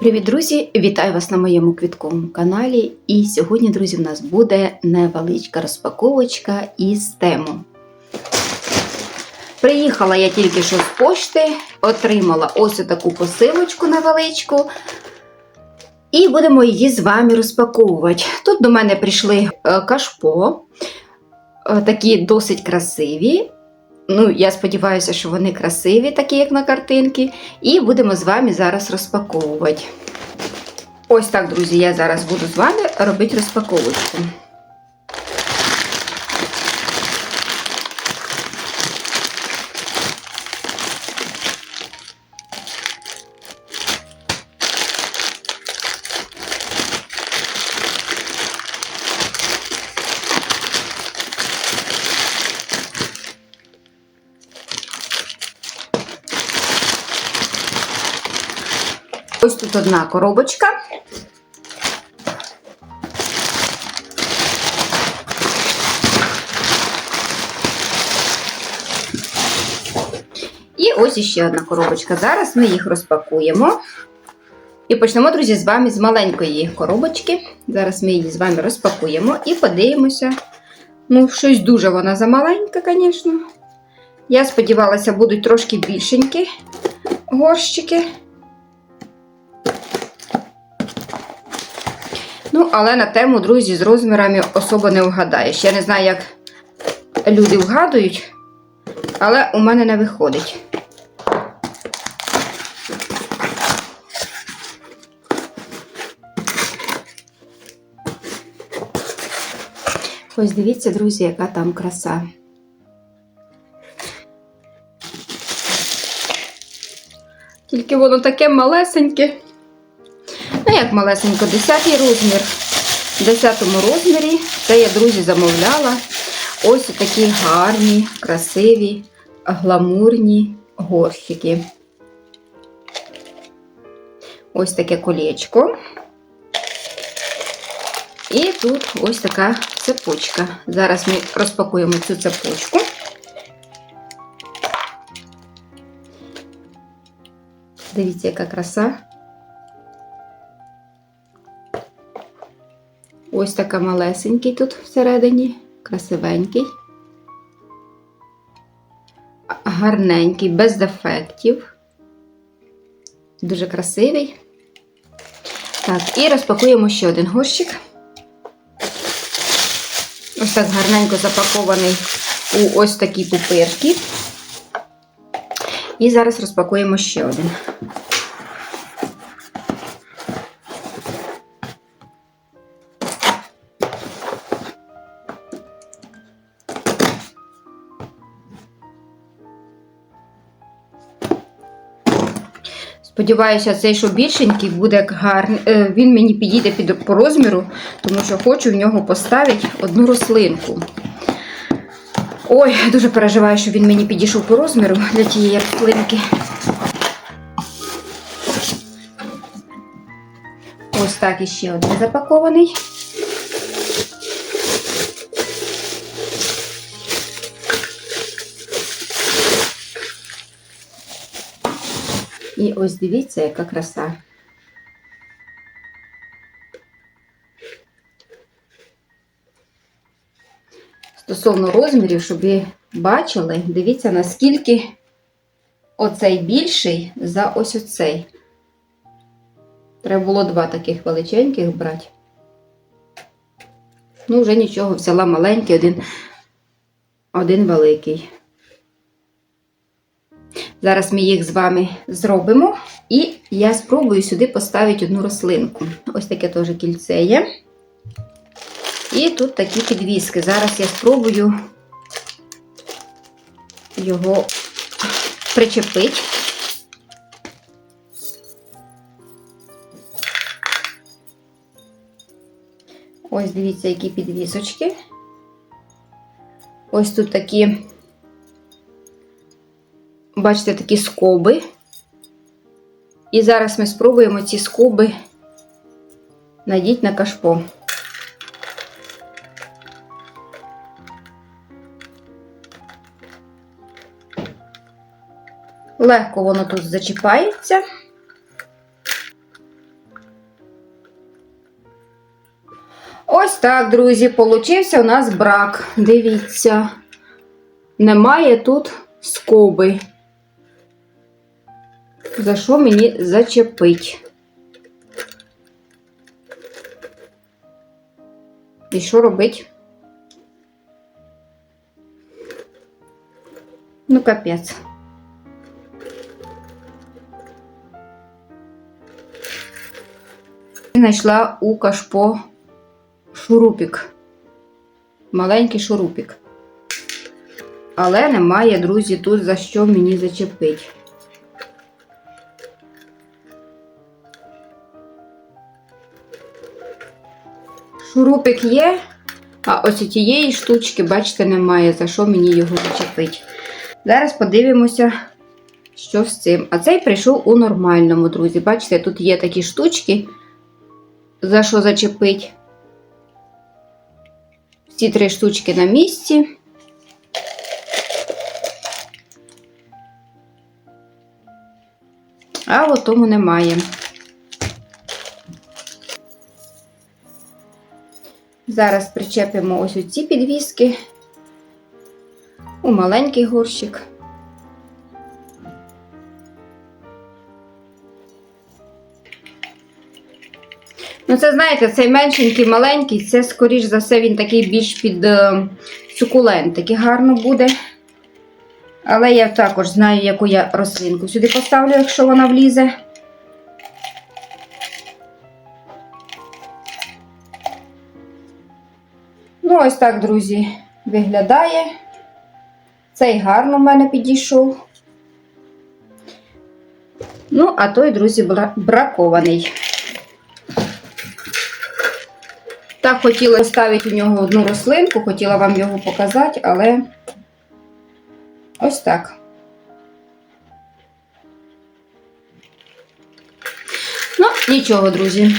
Привіт, друзі! Вітаю вас на моєму квітковому каналі. І сьогодні, друзі, в нас буде невеличка розпаковочка із тему. Приїхала я тільки що з пошти, отримала ось таку посилочку невеличку. І будемо її з вами розпаковувати. Тут до мене прийшли е, кашпо, е, такі досить красиві. Ну, я сподіваюся, що вони красиві, такі як на картинки. І будемо з вами зараз розпаковувати. Ось так, друзі, я зараз буду з вами робити розпаковочку. Ось тут одна коробочка. І ось іще одна коробочка. Зараз ми їх розпакуємо. І почнемо, друзі, з вами з маленької коробочки. Зараз ми її з вами розпакуємо і подивимося. Ну, щось дуже вона замаленька, звісно. Я сподівалася, будуть трошки більшенькі горщики. Ну, але на тему, друзі, з розмірами особо не вгадаєш. Я не знаю, як люди вгадують, але у мене не виходить. Ось дивіться, друзі, яка там краса. Тільки воно таке малесеньке. Ну, як малесенько, 10 розмір. В 10 розмірі це я, друзі, замовляла. Ось такі гарні, красиві, гламурні горщики. Ось таке колечко. І тут ось така цепочка. Зараз ми розпакуємо цю цепочку. Дивіться, яка краса. Ось така малесенький тут всередині, красивенький, гарненький, без дефектів. Дуже красивий. Так, і розпакуємо ще один горщик. Ось так гарненько запакований у ось такі пупирки. І зараз розпакуємо ще один. Сподіваюся, цей що більшенький буде гарний. Він мені підійде під, по розміру, тому що хочу в нього поставити одну рослинку. Ой, дуже переживаю, що він мені підійшов по розміру для тієї рослинки. Ось так іще один запакований. І ось дивіться, яка краса. Стосовно розмірів, щоб ви бачили, дивіться, наскільки оцей більший за ось оцей. Треба було два таких величеньких брати. Ну, вже нічого, взяла маленький, один, один великий. Зараз ми їх з вами зробимо, і я спробую сюди поставити одну рослинку. Ось таке теж кільце є. І тут такі підвіски. Зараз я спробую його причепити. Ось дивіться, які підвісочки. Ось тут такі бачите, такі скоби. І зараз ми спробуємо ці скоби надіть на кашпо. Легко воно тут зачіпається. Ось так, друзі, получився у нас брак. Дивіться, немає тут скоби. За що мені зачепить? І що робить? Ну, капець. Знайшла у кашпо шурупік. Маленький шурупік. Але немає, друзі, тут за що мені зачепить. Шурупик є, а ось тієї штучки, бачите, немає, за що мені його зачепить. Зараз подивимося, що з цим. А цей прийшов у нормальному, друзі. Бачите, тут є такі штучки, за що зачепить. Всі три штучки на місці. А от тому немає. Зараз причепимо ось оці підвіски у маленький горщик. Ну, це, знаєте, цей меншенький, маленький, це, скоріш за все, він такий більш під е, сукулентики гарно буде. Але я також знаю, яку я рослинку сюди поставлю, якщо вона влізе. Ось так, друзі, виглядає. Цей гарно в мене підійшов. Ну, а той, друзі, бракований. Так, хотіла поставити у нього одну рослинку, хотіла вам його показати, але ось так. Ну, нічого, друзі.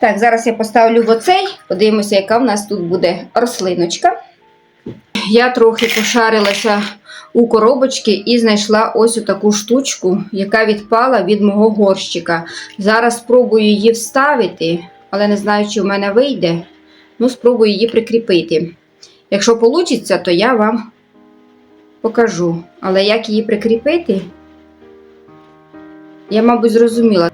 Так, зараз я поставлю в оцей, подивимося, яка в нас тут буде рослиночка. Я трохи пошарилася у коробочки і знайшла ось таку штучку, яка відпала від мого горщика. Зараз спробую її вставити, але не знаю, чи в мене вийде. Ну, спробую її прикріпити. Якщо вийде, то я вам покажу. Але як її прикріпити, я, мабуть, зрозуміла.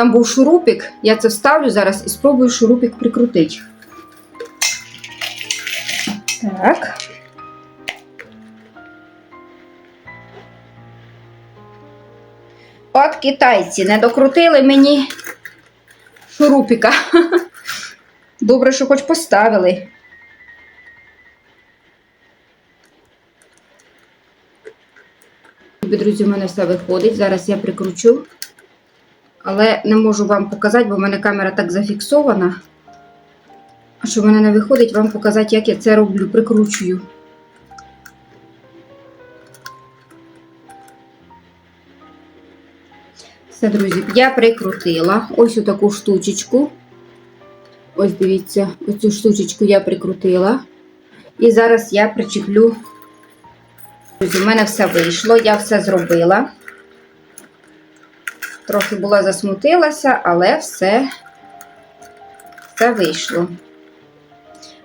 Там був шурупик, я це вставлю зараз і спробую шурупик прикрутити. Так. От китайці не докрутили мені шурупіка. Добре, що хоч поставили. Друзі, в мене все виходить. Зараз я прикручу. Але не можу вам показати, бо в мене камера так зафіксована. Що в мене не виходить, вам показати, як я це роблю, прикручую. Все, друзі, я прикрутила ось таку штучечку. Ось дивіться, оцю штучечку я прикрутила. І зараз я причеплю. Друзі, в мене все вийшло, я все зробила. Трохи була засмутилася, але все, все вийшло.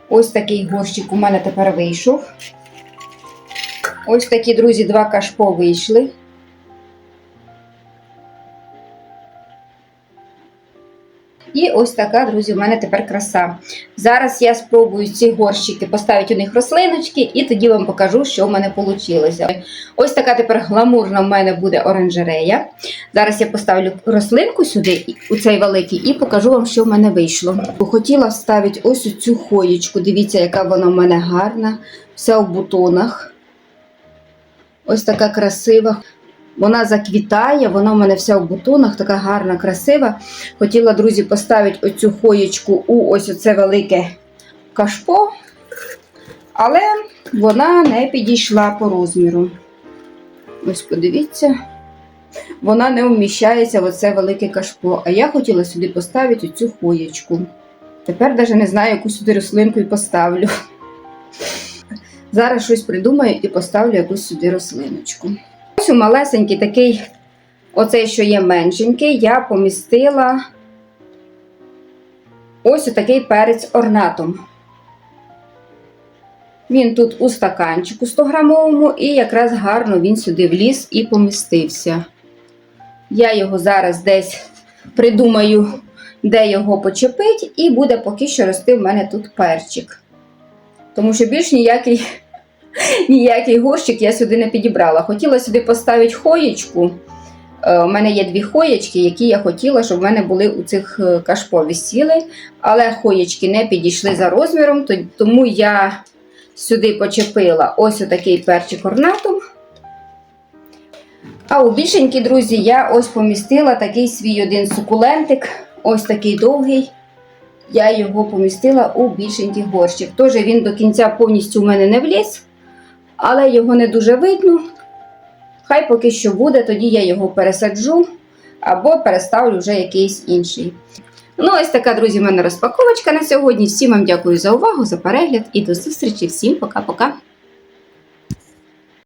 Ось такий горщик у мене тепер вийшов. Ось такі, друзі, два кашпо вийшли. І ось така, друзі, у мене тепер краса. Зараз я спробую ці горщики поставити у них рослиночки, і тоді вам покажу, що в мене вийшло. Ось така тепер гламурна в мене буде оранжерея. Зараз я поставлю рослинку сюди, у цей великий, і покажу вам, що в мене вийшло. Хотіла вставити ось цю хоєчку. Дивіться, яка вона в мене гарна, вся в бутонах. Ось така красива. Вона заквітає, вона в мене вся в бутонах, така гарна, красива. Хотіла, друзі, поставити оцю хоєчку у ось оце велике кашпо, але вона не підійшла по розміру. Ось подивіться, вона не вміщається в оце велике кашпо. А я хотіла сюди поставити оцю хоєчку. Тепер навіть не знаю, яку сюди рослинку і поставлю. Зараз щось придумаю і поставлю якусь сюди рослиночку. Ось у малесенький такий, оцей, що є меншенький, я помістила ось такий перець орнатом. Він тут у стаканчику 100 грамовому, і якраз гарно він сюди вліз і помістився. Я його зараз десь придумаю, де його почепить, і буде поки що рости в мене тут перчик. Тому що більш ніякий, ніякий горщик я сюди не підібрала. Хотіла сюди поставити хоєчку. Е, У мене є дві хоєчки, які я хотіла, щоб в мене були у цих е, кашпо висіли, але хоєчки не підійшли за розміром, тому я сюди почепила ось отакий перчик орнатом. А у більшенькі, друзі, я ось помістила такий свій один сукулентик, ось такий довгий. Я його помістила у більшенький горщик. Тож він до кінця повністю у мене не вліз, але його не дуже видно. Хай поки що буде, тоді я його пересаджу або переставлю вже якийсь інший. Ну, ось така, друзі, в мене розпаковочка на сьогодні. Всім вам дякую за увагу, за перегляд і до зустрічі. Всім пока-пока.